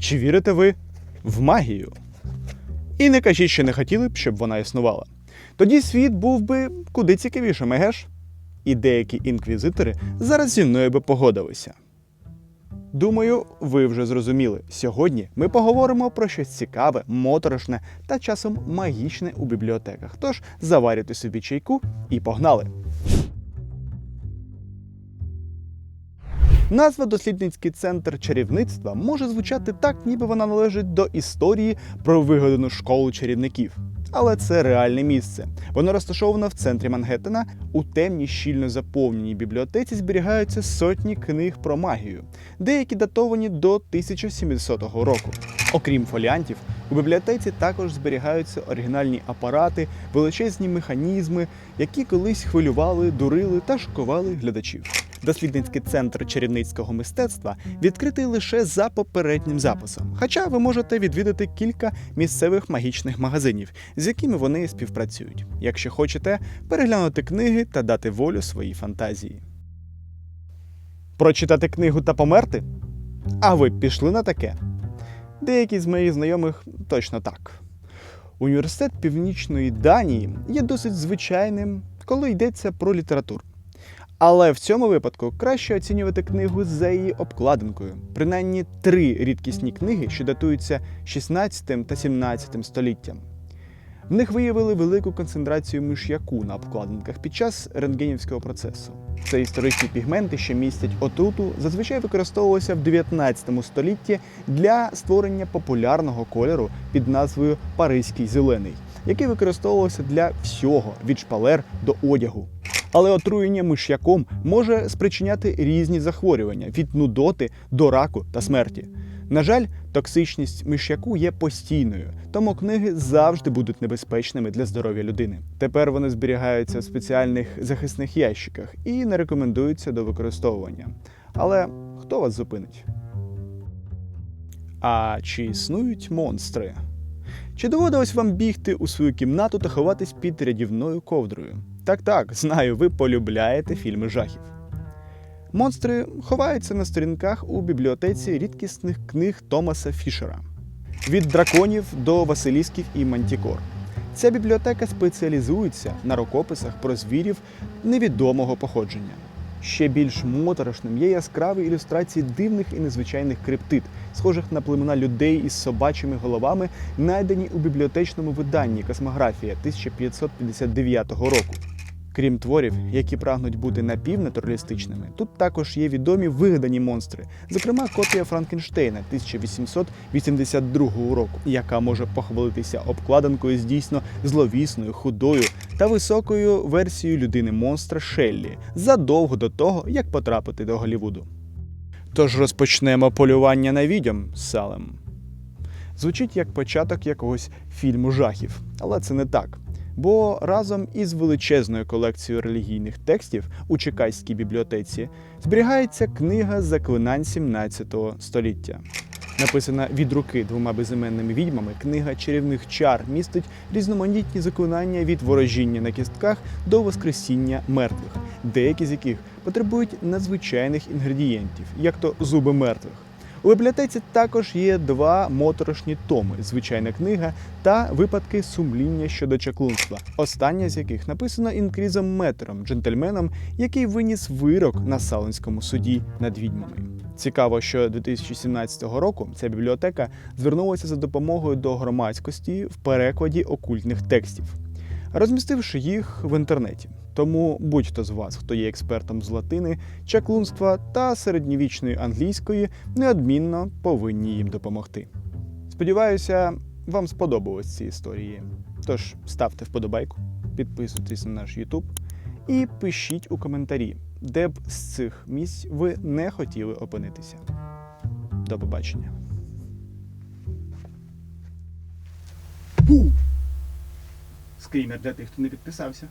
Чи вірите ви в магію? І не кажіть, що не хотіли б, щоб вона існувала. Тоді світ був би куди цікавішим, еге ж? І деякі інквізитори зараз зі мною би погодилися. Думаю, ви вже зрозуміли. Сьогодні ми поговоримо про щось цікаве, моторошне та часом магічне у бібліотеках. Тож заварюйте собі чайку і погнали! Назва дослідницький центр чарівництва може звучати так, ніби вона належить до історії про вигадану школу чарівників. Але це реальне місце. Воно розташовано в центрі Мангеттена. У темній, щільно заповненій бібліотеці зберігаються сотні книг про магію, деякі датовані до 1700 року. Окрім фоліантів, у бібліотеці також зберігаються оригінальні апарати, величезні механізми, які колись хвилювали, дурили та шокували глядачів. Дослідницький центр чарівницького мистецтва відкритий лише за попереднім записом. Хоча ви можете відвідати кілька місцевих магічних магазинів, з якими вони співпрацюють, якщо хочете переглянути книги та дати волю своїй фантазії. Прочитати книгу та померти? А ви пішли на таке? Деякі з моїх знайомих точно так. Університет Північної Данії є досить звичайним, коли йдеться про літературу. Але в цьому випадку краще оцінювати книгу за її обкладинкою. Принаймні три рідкісні книги, що датуються 16 та 17 століттям. В них виявили велику концентрацію миш'яку на обкладинках під час рентгенівського процесу. Це історичні пігменти, що містять отруту, зазвичай використовувалися в 19 столітті для створення популярного кольору під назвою Паризький зелений, який використовувався для всього від шпалер до одягу. Але отруєння миш'яком може спричиняти різні захворювання від нудоти до раку та смерті. На жаль, токсичність миш'яку є постійною, тому книги завжди будуть небезпечними для здоров'я людини. Тепер вони зберігаються в спеціальних захисних ящиках і не рекомендуються до використовування. Але хто вас зупинить? А чи існують монстри? Чи доводилось вам бігти у свою кімнату та ховатись під рядівною ковдрою? Так, так, знаю, ви полюбляєте фільми жахів. Монстри ховаються на сторінках у бібліотеці рідкісних книг Томаса Фішера від драконів до Василісків і Мантікор. Ця бібліотека спеціалізується на рукописах про звірів невідомого походження. Ще більш моторошним є яскраві ілюстрації дивних і незвичайних криптид, схожих на племена людей із собачими головами, знайдені у бібліотечному виданні Космографія 1559 року. Крім творів, які прагнуть бути напівнатуралістичними, тут також є відомі вигадані монстри, зокрема копія Франкенштейна 1882 року, яка може похвалитися обкладинкою з дійсно зловісною, худою та високою версією людини монстра Шеллі задовго до того, як потрапити до Голлівуду. Тож розпочнемо полювання на відьом з Салем. Звучить як початок якогось фільму жахів, але це не так. Бо разом із величезною колекцією релігійних текстів у Чекайській бібліотеці зберігається книга заклинань 17 століття. Написана від руки двома безіменними відьмами, книга чарівних чар містить різноманітні заклинання від ворожіння на кістках до воскресіння мертвих, деякі з яких потребують надзвичайних інгредієнтів, як то зуби мертвих. У бібліотеці також є два моторошні томи: звичайна книга та випадки сумління щодо чаклунства. Остання з яких написана інкрізом Метером, джентльменом, який виніс вирок на Салинському суді над відьмами. Цікаво, що 2017 року ця бібліотека звернулася за допомогою до громадськості в перекладі окультних текстів, розмістивши їх в інтернеті. Тому будь-хто з вас, хто є експертом з латини, чаклунства та середньовічної англійської, неодмінно повинні їм допомогти. Сподіваюся, вам сподобались ці історії. Тож ставте вподобайку, підписуйтесь на наш YouTube і пишіть у коментарі, де б з цих місць ви не хотіли опинитися. До побачення. Скрімер для тих, хто не підписався.